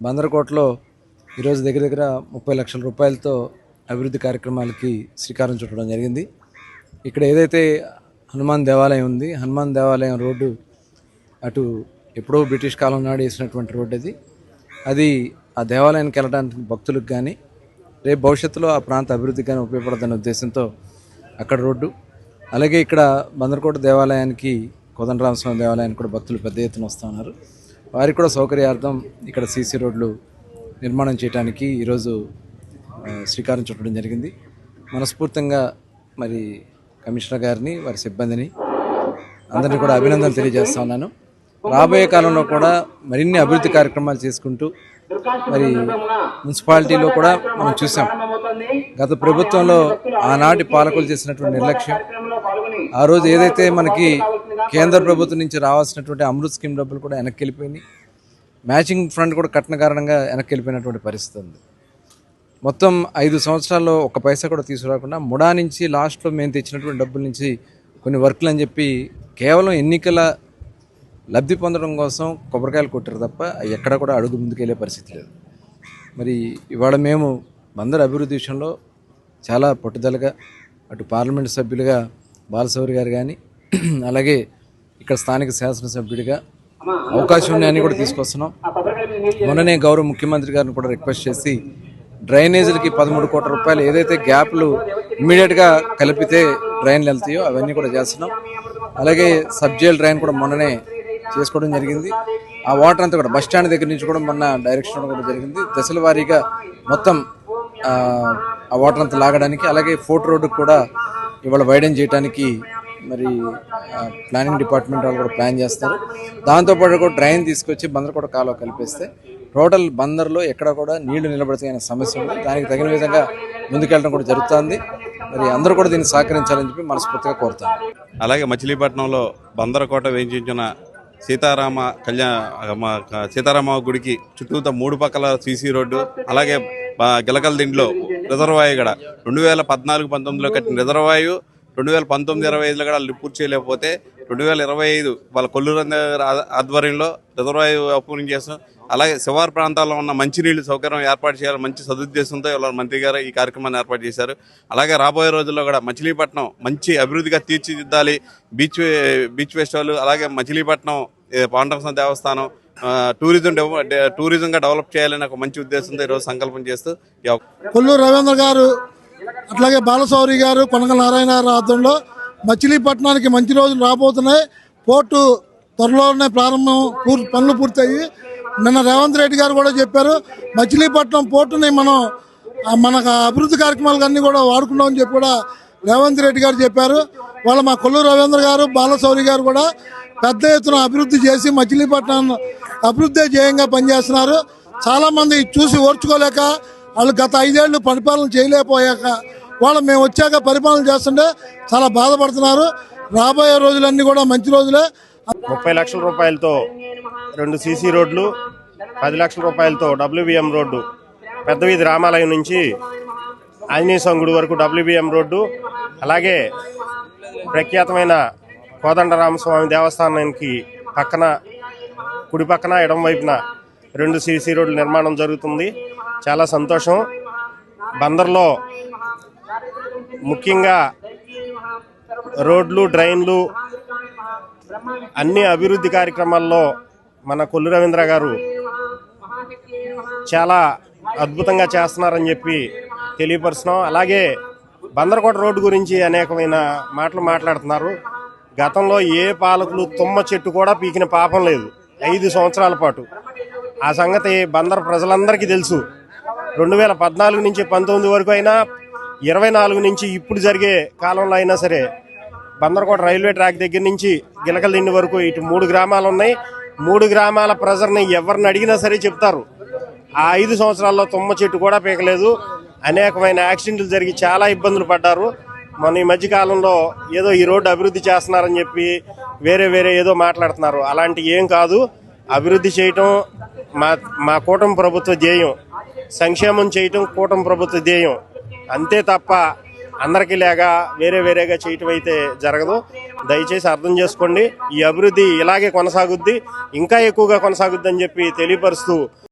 బందరకోటలో ఈరోజు దగ్గర దగ్గర ముప్పై లక్షల రూపాయలతో అభివృద్ధి కార్యక్రమాలకి శ్రీకారం చుట్టడం జరిగింది ఇక్కడ ఏదైతే హనుమాన్ దేవాలయం ఉంది హనుమాన్ దేవాలయం రోడ్డు అటు ఎప్పుడో బ్రిటిష్ కాలం నాడు వేసినటువంటి రోడ్డు అది. అది ఆ దేవాలయానికి వెళ్ళడానికి భక్తులకు కానీ రేపు భవిష్యత్తులో ఆ ప్రాంత అభివృద్ధికి కానీ ఉపయోగపడదనే ఉద్దేశంతో అక్కడ రోడ్డు. అలాగే ఇక్కడ బందరకోట దేవాలయానికి కోదండరామస్వామి దేవాలయానికి కూడా భక్తులు పెద్ద ఎత్తున వస్తున్నారు వారికి కూడా సౌకర్యార్థం ఇక్కడ సీసీ రోడ్లు నిర్మాణం చేయడానికి ఈరోజు శ్రీకారం చుట్టడం జరిగింది. మనస్ఫూర్తిగా మరి కమిషనర్ గారిని వారి సిబ్బందిని అందరినీ కూడా అభినందనలు తెలియజేస్తా ఉన్నాను. రాబోయే కాలంలో కూడా మరిన్ని అభివృద్ధి కార్యక్రమాలు చేసుకుంటూ మరి మున్సిపాలిటీలో కూడా మనం చూసాం. గత ప్రభుత్వంలో ఆనాటి పాలకులు చేసినటువంటి నిర్లక్ష్యం ఆ రోజు ఏదైతే మనకి కేంద్ర ప్రభుత్వం నుంచి రావాల్సినటువంటి అమృత్ స్కీమ్ డబ్బులు కూడా వెనక్కి వెళ్ళిపోయినాయి. మ్యాచింగ్ ఫండ్ కూడా కట్టిన కారణంగా వెనక్కి వెళ్ళిపోయినటువంటి పరిస్థితి ఉంది. మొత్తం ఐదు సంవత్సరాల్లో ఒక పైసా కూడా తీసుకురాకుండా ముడా నుంచి లాస్ట్లో మేము తెచ్చినటువంటి డబ్బుల నుంచి కొన్ని వర్కులు అని చెప్పి కేవలం ఎన్నికల లబ్ధి పొందడం కోసం కొబ్బరికాయలు కొట్టారు తప్ప ఎక్కడ కూడా అడుగు ముందుకెళ్ళే పరిస్థితి లేదు. మరి ఇవాళ మేము బందర్ అభివృద్ధి విషయంలో చాలా పట్టుదలగా అటు పార్లమెంట్ సభ్యులుగా బాలసౌరి గారు కానీ అలాగే ఇక్కడ స్థానిక శాసనసభ్యుడిగా అవకాశం ఉన్నాయని కూడా తీసుకొస్తున్నాం. మొన్ననే గౌరవ ముఖ్యమంత్రి గారిని కూడా రిక్వెస్ట్ చేసి డ్రైనేజీలకి పదమూడు కోట్ల రూపాయలు ఏదైతే గ్యాప్లు ఇమ్మీడియట్గా కలిపితే డ్రైన్లు వెళ్తాయో అవన్నీ కూడా చేస్తున్నాం. అలాగే సబ్జేల్ డ్రైన్ కూడా మొన్ననే చేసుకోవడం జరిగింది. ఆ వాటర్ అంతా కూడా బస్ స్టాండ్ దగ్గర నుంచి కూడా మొన్న డైరెక్షన్ కూడా జరిగింది. దశల వారీగా మొత్తం ఆ, వాటర్ అంతా లాగడానికి అలాగే ఫోర్ట్ రోడ్డు కూడా ఇవాళ వైడెన్ చేయడానికి మరి ప్లానింగ్ డిపార్ట్మెంట్ వాళ్ళు కూడా ప్లాన్ చేస్తారు. దాంతోపాటు కూడా డ్రైన్ తీసుకొచ్చి బందర్ కూడా కాలువ కలిపేస్తే టోటల్ బందర్లో ఎక్కడ కూడా నీళ్ళు నిలబడతాయనే సమస్య ఉంది. దానికి తగిన విధంగా ముందుకెళ్ళడం కూడా జరుగుతుంది. మరి అందరూ కూడా దీన్ని సహకరించాలని చెప్పి మనస్ఫూర్తిగా కోరుతాను. అలాగే మచిలీపట్నంలో బందరకోట వేయించిన సీతారామ కళ్యాణ మా సీతారామ గుడికి చుట్టూతా మూడు పక్కల సీసీ రోడ్డు అలాగే గిలకల దింట్లో రిజర్వాయు కూడా రెండు వేల పద్నాలుగు పంతొమ్మిదిలో కట్టిన రిజర్వాయు రెండు వేల పంతొమ్మిది ఇరవై ఐదులో కూడా పూర్తి చేయలేకపోతే రెండు వేల ఇరవై ఐదు వాళ్ళ కొల్లూరు ఆధ్వర్యంలో రిజర్వాయు ఓపెనింగ్ చేస్తాం. అలాగే శివారు ప్రాంతాల్లో ఉన్న మంచినీళ్ళు సౌకర్యం ఏర్పాటు చేయాలని మంచి సదుద్దేశంతో ఇవాళ మంత్రి గారు ఈ కార్యక్రమాన్ని ఏర్పాటు చేశారు. అలాగే రాబోయే రోజుల్లో కూడా మచిలీపట్నం మంచి అభివృద్ధిగా తీర్చిదిద్దాలి. బీచ్ బీచ్ ఫెస్టివల్ అలాగే మచిలీపట్నం ఏ, పాండవసం దేవస్థానం టూరిజం టూరిజంగా డెవలప్ చేయాలని ఒక మంచి ఉద్దేశంతో ఈరోజు సంకల్పం చేస్తూ కొల్లూరు రవీంద్ర గారు అట్లాగే బాలసౌరి గారు కొనగల నారాయణ గారు ఆధ్వర్యంలో మచిలీపట్నానికి మంచి రోజులు రాబోతున్నాయి. పోర్టు త్వరలోనే ప్రారంభం పూర్తి పనులు పూర్తయ్యి. నిన్న రేవంత్ రెడ్డి గారు కూడా చెప్పారు మచిలీపట్నం పోర్టుని మనం మనకు అభివృద్ధి కార్యక్రమాలన్నీ కూడా వాడుకున్నామని చెప్పి కూడా రేవంత్ రెడ్డి గారు చెప్పారు. వాళ్ళు మా కొల్లూరు రవీంద్ర గారు బాలశౌరి గారు కూడా పెద్ద ఎత్తున అభివృద్ధి చేసి మచిలీపట్నం అభివృద్ధి ధ్యేయంగా పనిచేస్తున్నారు. చాలామంది చూసి ఓర్చుకోలేక వాళ్ళు గత ఐదేళ్ళు పరిపాలన చేయలేకపోయాక వాళ్ళు మేము వచ్చాక పరిపాలన చేస్తుంటే చాలా బాధపడుతున్నారు. రాబోయే రోజులన్నీ కూడా మంచి రోజులే. ముప్పై లక్షల రూపాయలతో రెండు సీసీ రోడ్లు పది లక్షల రూపాయలతో డబ్ల్యూబిఎం రోడ్డు. పెద్ద వీధి రామాలయం నుంచి ఆంజనేయ స్వామి గుడి వరకు డబ్ల్యూబిఎం రోడ్డు. అలాగే ప్రఖ్యాతమైన కోదండరామస్వామి దేవస్థానానికి పక్కన కుడి పక్కన ఎడం వైపున రెండు సీసీ రోడ్ల నిర్మాణం జరుగుతుంది. చాలా సంతోషం. బందర్లో ముఖ్యంగా రోడ్లు డ్రైన్లు అన్ని అభివృద్ధి కార్యక్రమాల్లో మన కొల్లు రవీంద్ర గారు చాలా అద్భుతంగా చేస్తున్నారని చెప్పి తెలియపరుస్తున్నాం. అలాగే బందరకోట రోడ్డు గురించి అనేకమైన మాటలు మాట్లాడుతున్నారు. గతంలో ఏ పాలకులు తుమ్మ చెట్టు కూడా పీకిన పాపం లేదు. ఐదు సంవత్సరాల పాటు. ఆ సంగతి బందర్ ప్రజలందరికీ తెలుసు. రెండు వేల పద్నాలుగు నుంచి పంతొమ్మిది వరకు అయినా ఇరవై నాలుగు నుంచి ఇప్పుడు జరిగే కాలంలో అయినా సరే బందరకోట రైల్వే ట్రాక్ దగ్గర నుంచి గిలకలదిండి వరకు ఇటు మూడు గ్రామాలు ఉన్నాయి. మూడు గ్రామాల ప్రజల్ని ఎవరిని అడిగినా సరే చెప్తారు. ఆ ఐదు సంవత్సరాల్లో తుమ్మ చెట్టు కూడా పీకలేదు. అనేకమైన యాక్సిడెంట్లు జరిగి చాలా ఇబ్బందులు పడ్డారు. మన ఈ మధ్యకాలంలో ఏదో ఈ రోడ్డు అభివృద్ధి చేస్తున్నారని చెప్పి వేరే వేరే ఏదో మాట్లాడుతున్నారు. అలాంటి ఏం కాదు. అభివృద్ధి చేయటం మా మా కూటమి ప్రభుత్వ ధ్యేయం. సంక్షేమం చేయటం కూటమి ప్రభుత్వ ధ్యేయం. అంతే తప్ప అందరికీ లేక వేరే వేరేగా చేయటం అయితే జరగదు. దయచేసి అర్థం చేసుకోండి. ఈ అభివృద్ధి ఇలాగే కొనసాగుద్ది. ఇంకా ఎక్కువగా కొనసాగుద్ది అని చెప్పి తెలియపరుస్తూ